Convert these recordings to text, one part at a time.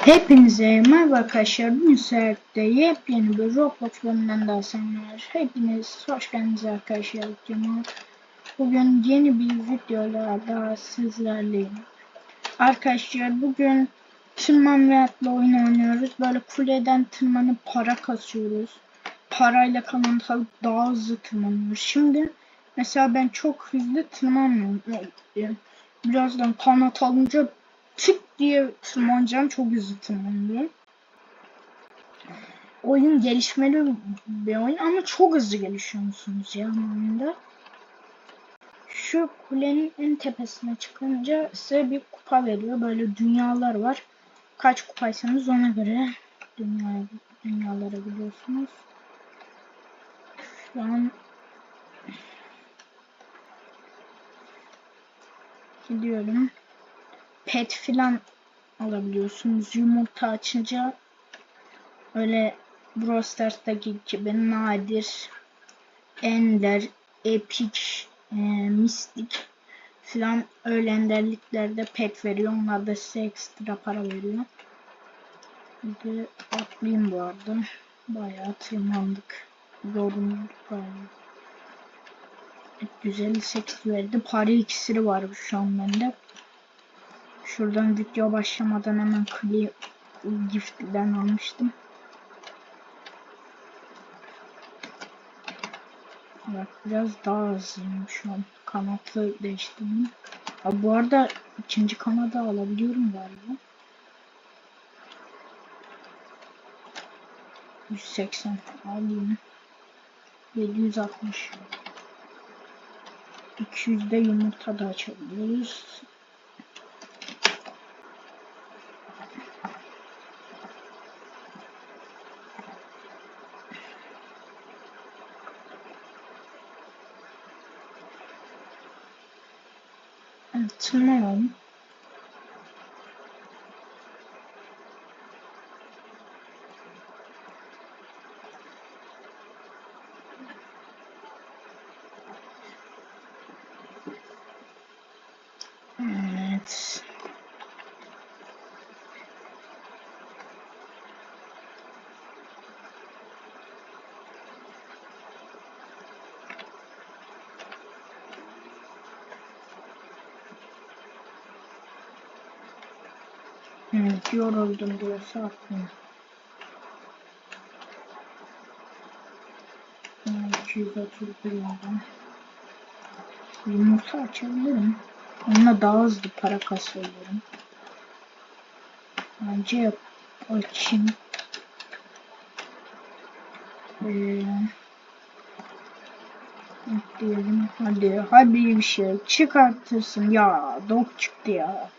Hepinize merhaba arkadaşlar. Bugün sizlerle yepyeni bir Roblox bölümünden daha selamlar. Hepiniz hoş geldiniz arkadaşlar. Bugün yeni bir videoyla daha sizlerleyim. Arkadaşlar bugün tırman ve atla oyun oynuyoruz. Böyle kuleden tırmanıp para kasıyoruz. Parayla kalan daha hızlı tırmanıyoruz. Şimdi mesela ben çok hızlı tırmanmıyorum. Birazdan kanat alınca tık diye tırmanacağım. Çok hızlı tırmanıyorum. Oyun gelişmeli bir oyun ama çok hızlı gelişiyor musunuz ya oyunda? Şu kulenin en tepesine çıkınca size bir kupa veriyor. Böyle dünyalar var. Kaç kupaysanız ona göre dünya, dünyaları biliyorsunuz. Şu an gidiyorum pet filan alabiliyorsunuz. Yumurta açınca öyle Brawl Stars'taki gibi nadir, ender, epic, e, mistik filan öyle enderliklerde pet veriyor. Onlar da size ekstra para veriyor. Bir atlayayım bu arada. Bayağı tırmandık. Zorunduk galiba. Güzel 8 verdi. Para iksiri var şu an bende. Şuradan video başlamadan hemen Clee Gift'den almıştım. Bak biraz daha hızlıyım şu an. Kanatı değiştirdim. Ha, bu arada ikinci kanadı alabiliyorum galiba. 180 alayım. 760 200'de yumurta da açabiliyoruz. small Evet, yoruldum diyorsa aklım. 231 aldım. Yumurta açabilirim. Onunla daha hızlı para kasıyorum. Bence yap açayım. Ee, diyelim hadi hadi bir şey çıkartırsın ya dok çıktı ya.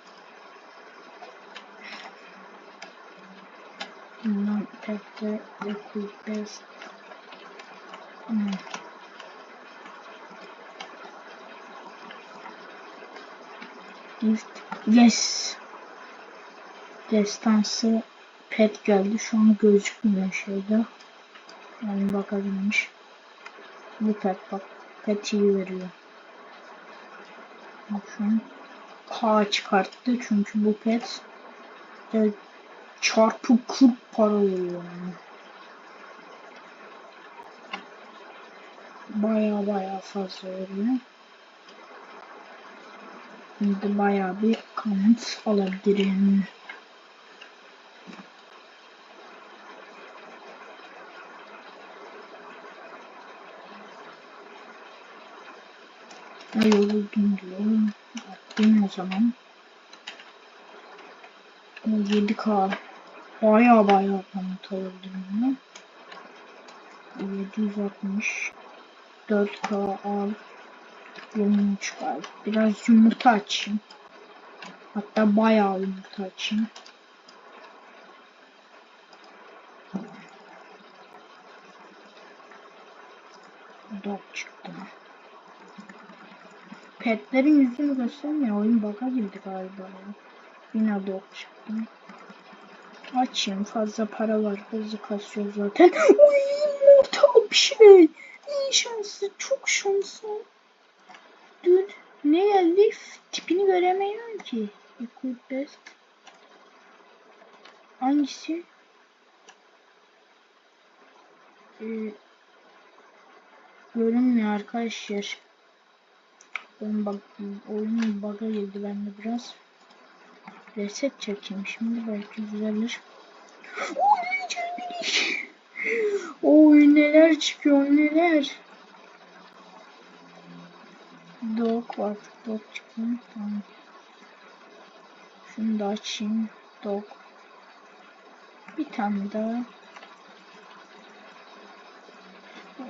De liquid best. Hmm. Gift. Yes. Destansı pet geldi. Şu an gözükmüyor şeyde. Yani bakabilmiş. Bu pet bak. Pet iyi veriyor. Bak şu an K çıkarttı çünkü bu pet evet, çarpı 40 para veriyor yani. Baya baya fazla veriyor. Şimdi baya bir kanıt alabilirim. Yoruldum diyorum. Yapayım o zaman. 7K. Baya baya kanıt alabildim bunu. 760 4K al. 23 kalp. Biraz yumurta açayım. Hatta bayağı yumurta açayım. Dog çıktı. Petlerin yüzünü göstermiyor. Oyun bug'a girdi galiba. Yine dog çıktı. Açayım. Fazla para var. Hızlı kasıyor zaten. Uy yumurta bir şey. İyi şanslı. Çok şanslı. Dün ne geldi? Tipini göremiyorum ki. Liquid best. hangisi? Ee, görünmüyor arkadaşlar. Ben bak oyunun bug'a girdi bende biraz. Reset çekeyim şimdi belki düzelir. Oy neler çıkıyor neler. Dog var. Dog çıkıyor. Tamam. Şunu da açayım. Dog. Bir tane daha.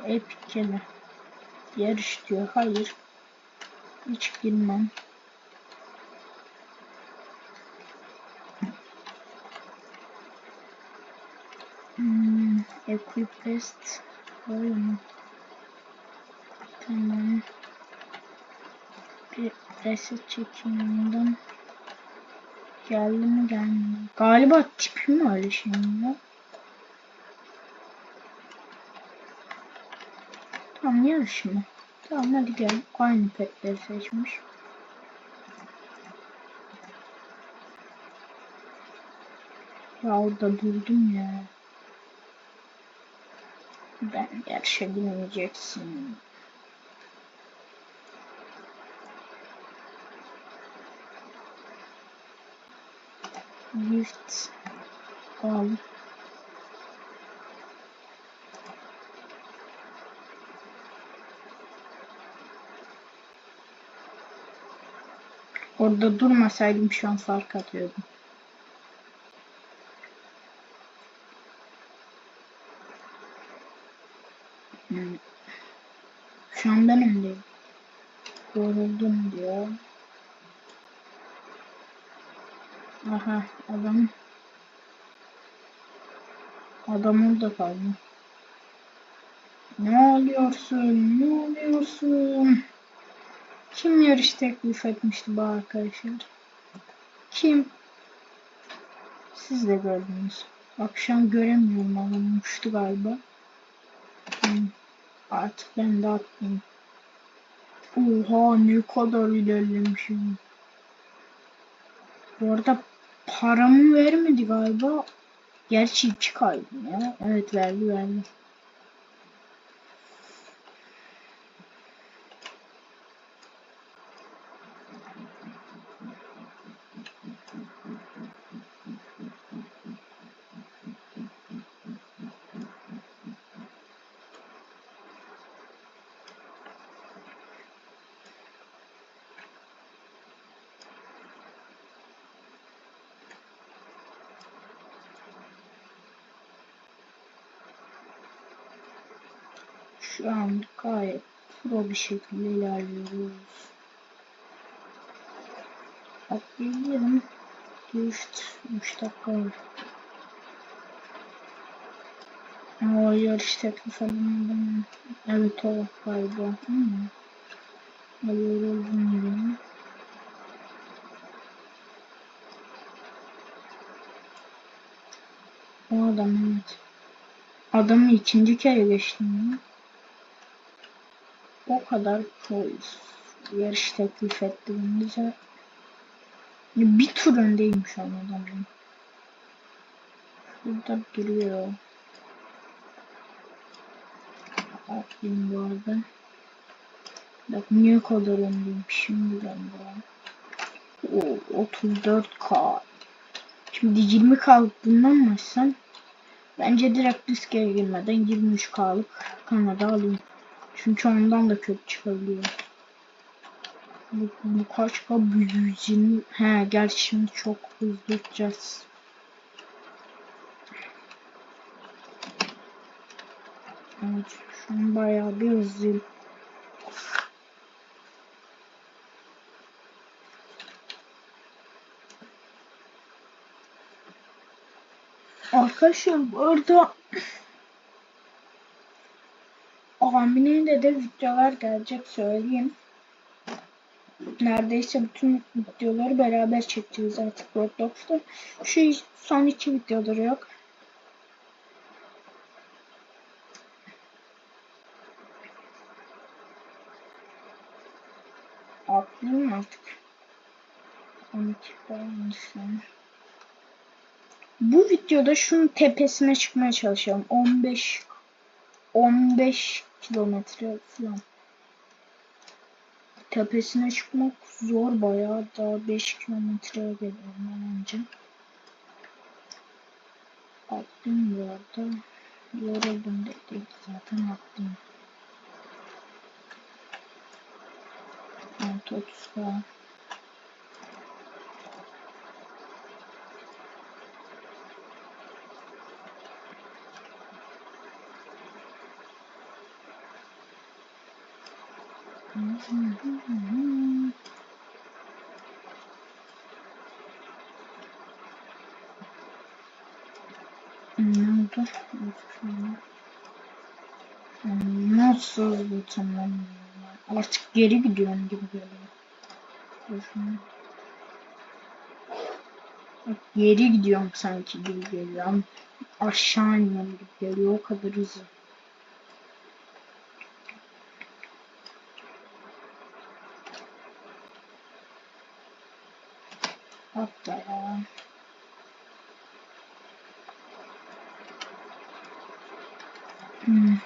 Epic gene. Yarış diyor. Hayır. Hiç girmem. Hmm, Equipest var mı? Tamam. Bir reset çekeyim ondan. Geldi mi gelmedi. Galiba tipim öyle şimdi. Tamam yarış mı? Tamam hadi gel. Aynı petleri seçmiş. Ya orada durdum ya. Ben yarışa binmeyeceksin. Lift al. Orada durmasaydım şu an fark atıyordum. Hmm. Şu an ben öndeyim. Yoruldum diyor. Aha adam. Adam orada kaldı. Ne oluyorsun? Ne oluyorsun? Kim yarış teklif etmişti bu arkadaşlar? Kim? Siz de gördünüz. An göremiyorum uçtu galiba. Hmm. Artık ben de atlayayım. Oha ne kadar ilerlemişim. Bu arada paramı vermedi galiba. Gerçi iki kaydım ya. Evet verdi verdi. Şu an gayet pro bir şekilde ilerliyoruz. Atlayabilirim. 3, 3 dakika var. Aa, yarış teklif alındı. Evet o galiba. Hmm. Yoruldum diye. O adam evet. Adamı ikinci kere geçtim ya. O kadar yarış teklif etti bize. Bir tur öndeyim şu an adamın. Burada duruyor. Atlayayım bu arada. Bak niye kadar öndeyim şimdi ben bu. O 34k. Şimdi 20k bundan mı? Bence direkt riske girmeden 23k'lık Kanada alayım. Çünkü ondan da kötü çıkabiliyor. Bu, bu kaç ka? 120. He gerçi şimdi çok hızlı gideceğiz. Evet şu an bayağı bir hızlıyım. Arkadaşlar bu arada Amine'yle de videolar gelecek söyleyeyim. Neredeyse bütün videoları beraber çekeceğiz artık Roblox'ta. Şu son iki videoları yok. Atlayayım artık. 12 falan Bu videoda şunun tepesine çıkmaya çalışalım. 15 15 kilometre falan. Tepesine çıkmak zor bayağı. Daha 5 kilometreye geliyorum önce. Attım bu arada. Yoruldum dedik. Zaten attım. 6.30 falan. Ne oldu? Nasıl bu tamam Artık geri gidiyorum gibi geliyor. Geri gidiyorum sanki gibi geliyor. Aşağı iniyorum gibi geliyor. O kadar hızlı. Hatta ya. Hmm.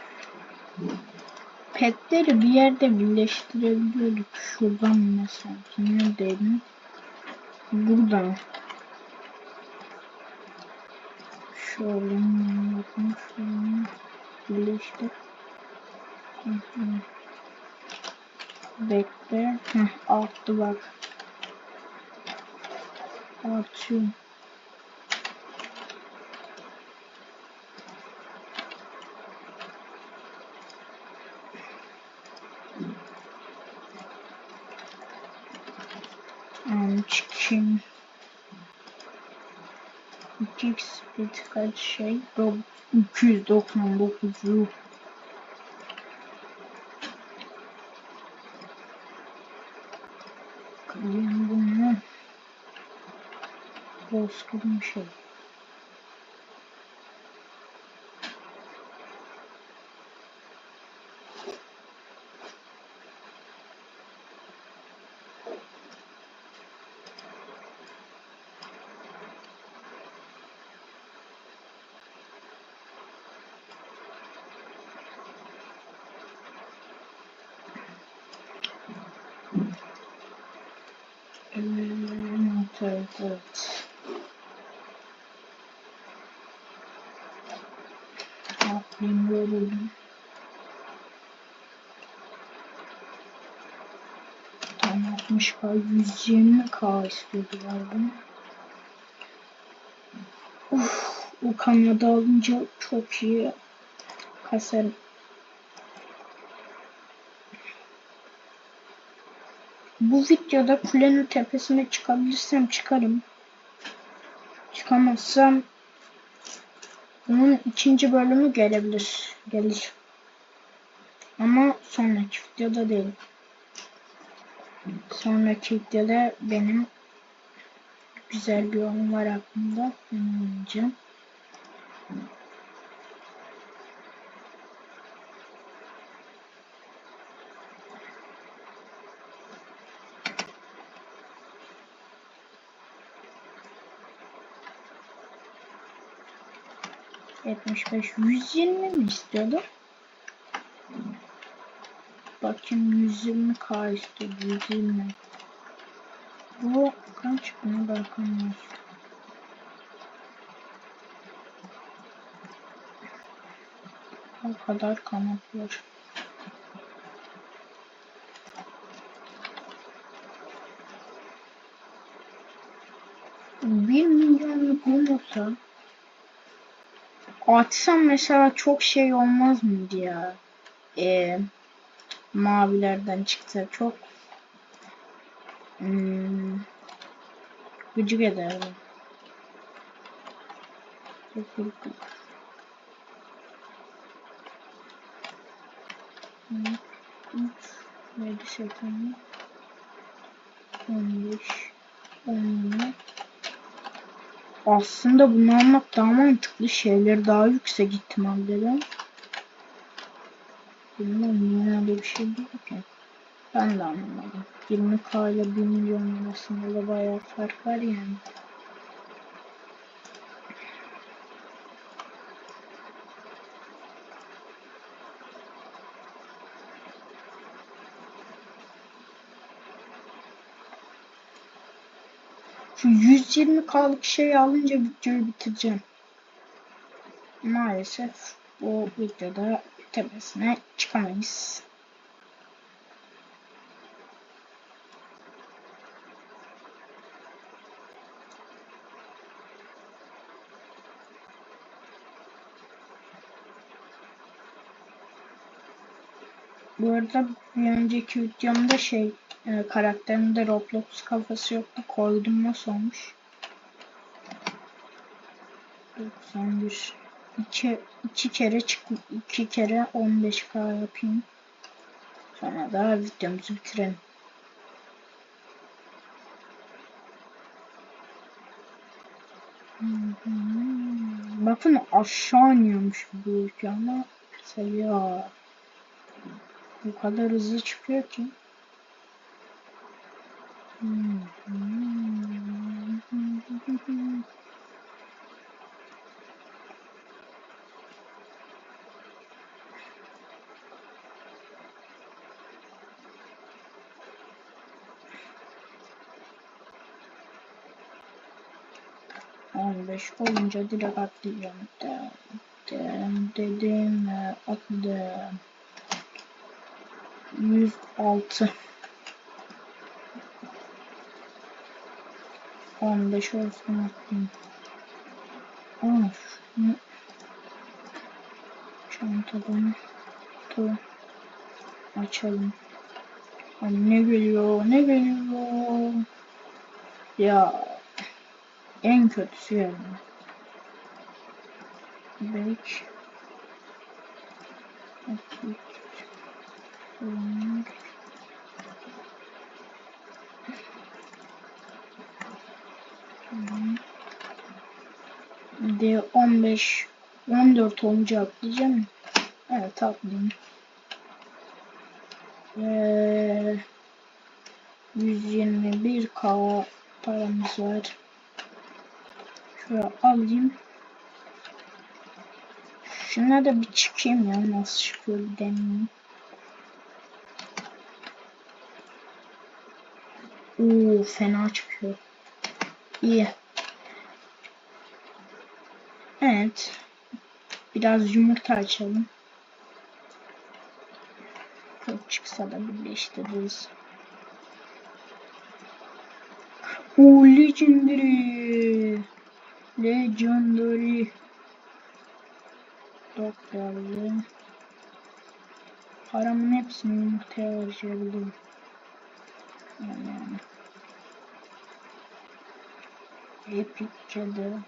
Petleri bir yerde birleştirebiliyorduk. Şuradan mesela. Neredeydi? Buradan. Şöyle bakın şöyle birleştir. Bekle. Heh, arttı bak. Artıyor. Um, çıkayım. 2x speed kaç şey? 299 yuh. Kırayım bunu. Bozkırım şey. Evet, evet, evet. Aklım yoruldum. Tam 60k, 120k istiyordular bunu. Uf, o Kanada alınca çok iyi kasarım. Bu videoda kulenin tepesine çıkabilirsem çıkarım. Çıkamazsam bunun ikinci bölümü gelebilir. Gelir. Ama sonraki videoda değil. Sonraki videoda benim güzel bir oyun var aklımda. Onu oynayacağım. 75 120 mi istiyordu? Bakayım 120 K istiyor 120. Bu kaç buna bakamıyoruz. O kadar var. Bir milyonluk olursa Açsam mesela çok şey olmaz mıydı ya? Ee, mavilerden çıksa çok hmm, gıcık ederdi. Çok gıcık. Üç, yedi, sekiz, on beş, on aslında bunu almak daha mantıklı. Şeyleri daha yüksek ihtimalleri. Bilmiyorum yani öyle bir şey değil ki. Ben de anlamadım. 20k ile 1 milyon arasında da bayağı fark var yani. Şu 120k'lık şeyi alınca videoyu bitireceğim. Maalesef o videoda tepesine çıkamayız. Bu arada bir önceki videomda şey e, karakterimde Roblox kafası yoktu. Koydum nasıl olmuş? 91 2 2 kere çık 2 kere 15k yapayım. Sonra da videomuzu bitirelim. Bakın aşağı iniyormuş bu ülke ama seviyor. Bu kadar hızlı çıkıyor ki. Hmm. 15 olunca direkt atlayacağım. Dedim, dedim atladım. 106 15 olsun atlayayım. Aa şunu çantadan açalım. Ay ne geliyor ne geliyor ya en kötüsü yani. Belki. Okay. De 15 14 olunca atlayacağım. Evet atlayayım. Ee, 121k paramız var. Şöyle alayım. Şuna da bir çıkayım ya nasıl çıkıyor bir deneyim. Oo fena çıkıyor. İyi. Evet. Biraz yumurta açalım. Çok çıksa da birleştiririz. Oo legendary. Legendary. Dok. Paramın hepsini yumurtaya. Yani, yani. Epic cadı.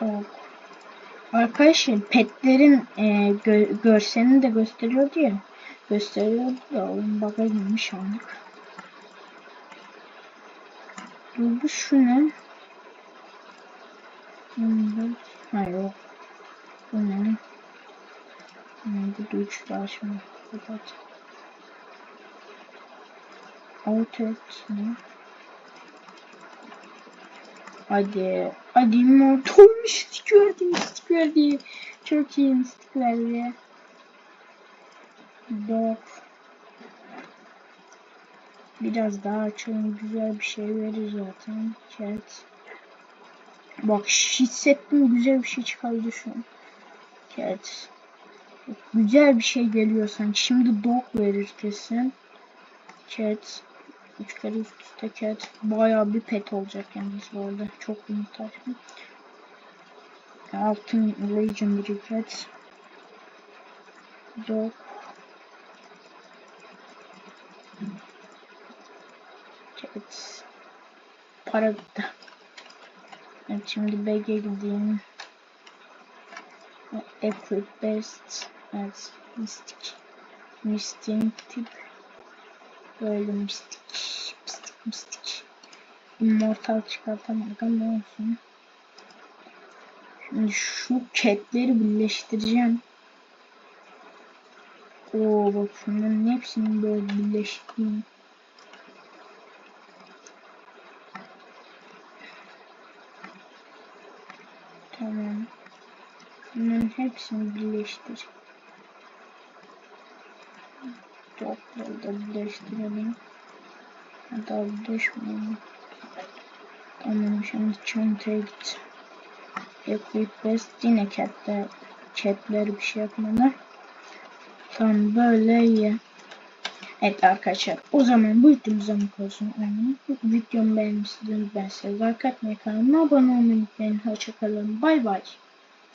Dog. Arkadaşlar petlerin e, gö görselini de gösteriyordu ya. Gösteriyordu da oyun bug'a girmiş anlık. Bu şu ne? Ha yok. Bu ne? Bu da üçlü açma. Kapat. Outlet ne? Hadi. Hadi immortal mistik verdi mistik verdi. Çok iyi mistik verdi. Dog. Biraz daha açalım. Güzel bir şey verir zaten. Cat. Bak hissettim güzel bir şey çıkardı şu an. Cat. Güzel bir şey geliyor sanki. Şimdi dog verir kesin. Cat. 3 kere üst üste cat. Bayağı bir pet olacak yalnız bu arada. Çok muhtaç. Altın Legendary Cat. Dog. Cat. Para bitti. Evet şimdi BG'ye gideyim. Equip Best. Evet. Mystic tip. Böyle mistik. Mistik mistik. Immortal çıkartamadık ama olsun. Şimdi şu catleri birleştireceğim. Oo bak şunların hepsini böyle birleştireyim. Tamam. Bunların hepsini birleştir. Topları da birleştirelim. Hatta birleşmeyelim. Tamam şimdi çantaya git. Equip best yine catler, catleri bir şey yapmadan. Tamam böyle iyi. Evet arkadaşlar o zaman bu videomuzdan bu kadar sonra Videomu beğenmişsiniz ben size like atmayı kanalıma abone olmayı unutmayın. Hoşçakalın. Bay bay.